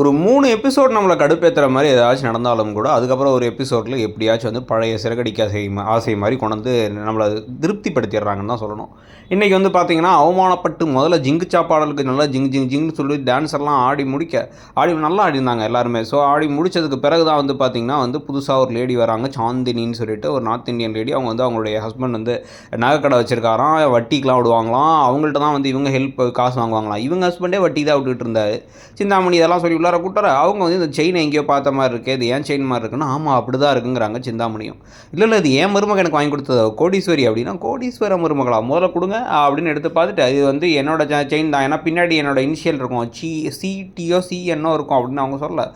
ஒரு மூணு எபிசோட் நம்மளை கடுப்பேற்றுற மாதிரி ஏதாச்சும் நடந்தாலும் கூட அதுக்கப்புறம் ஒரு எபிசோடில் எப்படியாச்சும் வந்து பழைய சிறகடிக்க ஆசை ஆசை மாதிரி கொண்டு வந்து நம்மளை திருப்திப்படுத்திடுறாங்கன்னு தான் சொல்லணும். இன்றைக்கி வந்து பார்த்திங்கன்னா அவமானப்பட்டு முதல்ல ஜிங்கு சாப்பாடலுக்கு நல்லா ஜிங்கு ஜிங் ஜிங்னு சொல்லி டான்ஸர்லாம் ஆடி முடிக்க ஆடி நல்லா ஆடி இருந்தாங்க எல்லாருமே. ஸோ ஆடி முடிச்சதுக்கு பிறகு தான் வந்து பார்த்திங்கன்னா வந்து புதுசாக ஒரு லேடி வராங்க சாந்தினின்னு சொல்லிட்டு ஒரு நார்த் இந்தியன் லேடி அவங்க வந்து அவங்களுடைய ஹஸ்பண்ட் வந்து நகைக்கடை வச்சுருக்காராம் வட்டிக்கெலாம் விடுவாங்களாம். அவங்கள்ட்ட தான் வந்து இவங்க ஹெல்ப் காசு வாங்குவாங்களாம். இவங்க ஹஸ்பண்டே வட்டி தான் விட்டுட்டு இருந்தாரு. சிந்தாமணி இதெல்லாம் சொல்லி உள்ளார கூட்டுற அவங்க வந்து இந்த செயின் எங்கேயோ பார்த்த மாதிரி இருக்குது இது ஏன் செயின் மாதிரி இருக்குன்னா ஆமாம் அப்படி தான் இருக்குங்கிறாங்க சிந்தாமணியும். இல்லை இல்லை இது ஏன் மருமகன் எனக்கு வாங்கி கொடுத்தது? கோடீஸ்வரி அப்படின்னா கோடீஸ்வர மருமகளா? முதல்ல கொடுங்க அப்படின்னு எடுத்து பார்த்துட்டு இது வந்து என்னோட செயின் தான். ஏன்னா பின்னாடி என்னோட இனிஷியல் இருக்கும். சி சிடிஓ சிஎன்னோ இருக்கும் அப்படின்னு அவங்க சொல்ல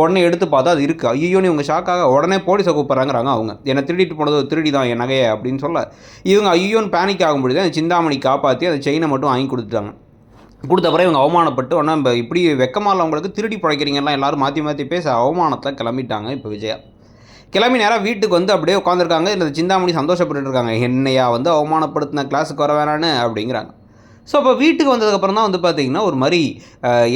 உடனே எடுத்து பார்த்தா அது இருக்குது ஐயோ நீ உங்கள் ஷாக்காக உடனே போலீஸை கூப்பிட்றாங்கிறாங்க அவங்க. என்னை திருடிட்டு போனது திருடி தான் என் நகையை அப்படின்னு சொல்ல இவங்க ஐயோன்னு பேனிக் ஆகும்பொழுது அந்த சிந்தாமணி காப்பாற்றி அந்த செயினை மட்டும் வாங்கி கொடுத்துட்டாங்க. கொடுத்த பிறகு இவங்க அவமானப்பட்டு உடனே இப்போ இப்படி வெக்கமால்லவங்களுக்கு திருடி பிழைக்கிறீங்கலாம் எல்லோரும் மாற்றி மாற்றி பேச அவமானத்தில் கிளம்பிட்டாங்க இப்போ விஜயா. கிளம்பி நேராக வீட்டுக்கு வந்து அப்படியே உட்காந்துருக்காங்க இல்லை சிந்தாமணி சந்தோஷப்பட்டுட்டு இருக்காங்க. என்னையா வந்து அவமானப்படுத்தின கிளாஸுக்கு வர வேணான்னு அப்படிங்கிறாங்க. ஸோ அப்போ வீட்டுக்கு வந்ததுக்கப்புறம் தான் வந்து பார்த்தீங்கன்னா ஒரு மாதிரி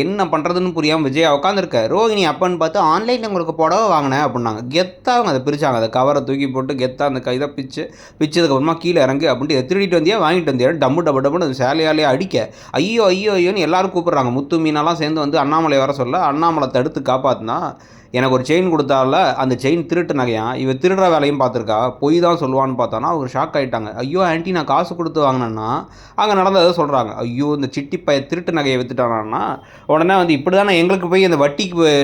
என்ன பண்ணுறதுன்னு புரியாமல் விஜயா உட்காந்துருக்க ரோகிணி அப்பன்னு பார்த்து ஆன்லைனில் உங்களுக்கு புடவை வாங்கினேன் அப்படின்னாங்க. கெத்தாக அவங்க அதை பிரித்தாங்க அதை கவரை தூக்கி போட்டு கெத்தாக அந்த கைதை பிச்சு பிச்சதுக்கப்புறமா கீழே இறங்கு அப்படின்ட்டு திருடிட்டு வந்தியா வாங்கிட்டு வந்தியா? டம்மு டப்பு டப்புன்னு அது சேலையாலே அடிக்க. ஐயோ ஐயோ ஐயோன்னு எல்லாரும் கூப்பிட்றாங்க. முத்து மீனெல்லாம் சேர்ந்து வந்து அண்ணாமலை வர சொல்ல அண்ணாமலை தடுத்து காப்பாற்றினா எனக்கு ஒரு செயின் கொடுத்தால அந்த செயின் திருட்டு நகையான் இவ திருடுற வேலையும் பார்த்துருக்கா? பொய் தான் சொல்லுவான்னு பார்த்தானா? அவங்க ஷாக் ஆகிட்டாங்க ஐயோ ஆன்ட்டி நான் காசு கொடுத்து வாங்கினேன்னா? அங்கே நடந்ததை சொல்கிறாங்க ஐயோ இந்த சிட்டி பய திருட்டு நகையை வித்துட்டானா உடனே வந்து இப்படி தானே எங்களுக்கு போய் இந்த வட்டிக்கு போய்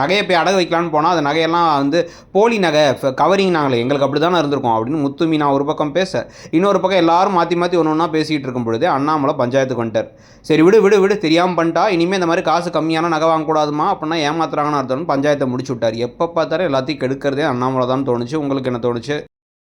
நகையை போய் அடகு வைக்கலான்னு போனால் அந்த நகையெல்லாம் வந்து போலி நகை கவரிங் நாங்களே எங்களுக்கு அப்படி தானே இருந்திருக்கோம் அப்படின்னு முத்துமி நான் ஒரு பக்கம் பேச இன்னொரு பக்கம் எல்லாரும் மாற்றி மாற்றி ஒன்று ஒன்றா பேசிகிட்டு இருக்கும் பொழுதே அண்ணாமலை பஞ்சாயத்துக்கு வந்துட்டார். சரி விடு விடு விடு தெரியாமல் பண்ணிட்டா இனிமேல் இந்த மாதிரி காசு கம்மியான நகை வாங்கக்கூடாதுமா அப்படின்னா ஏமாத்துறாங்கன்னு அர்த்தம்னு பஞ்சாயத்தை முடிச்சு விட்டார். எப்போ பார்த்தாலும் எல்லாத்தையும் கெடுக்கிறதே அண்ணாமலை தான் தோணுச்சு. உங்களுக்கு என்ன தோணுச்சு?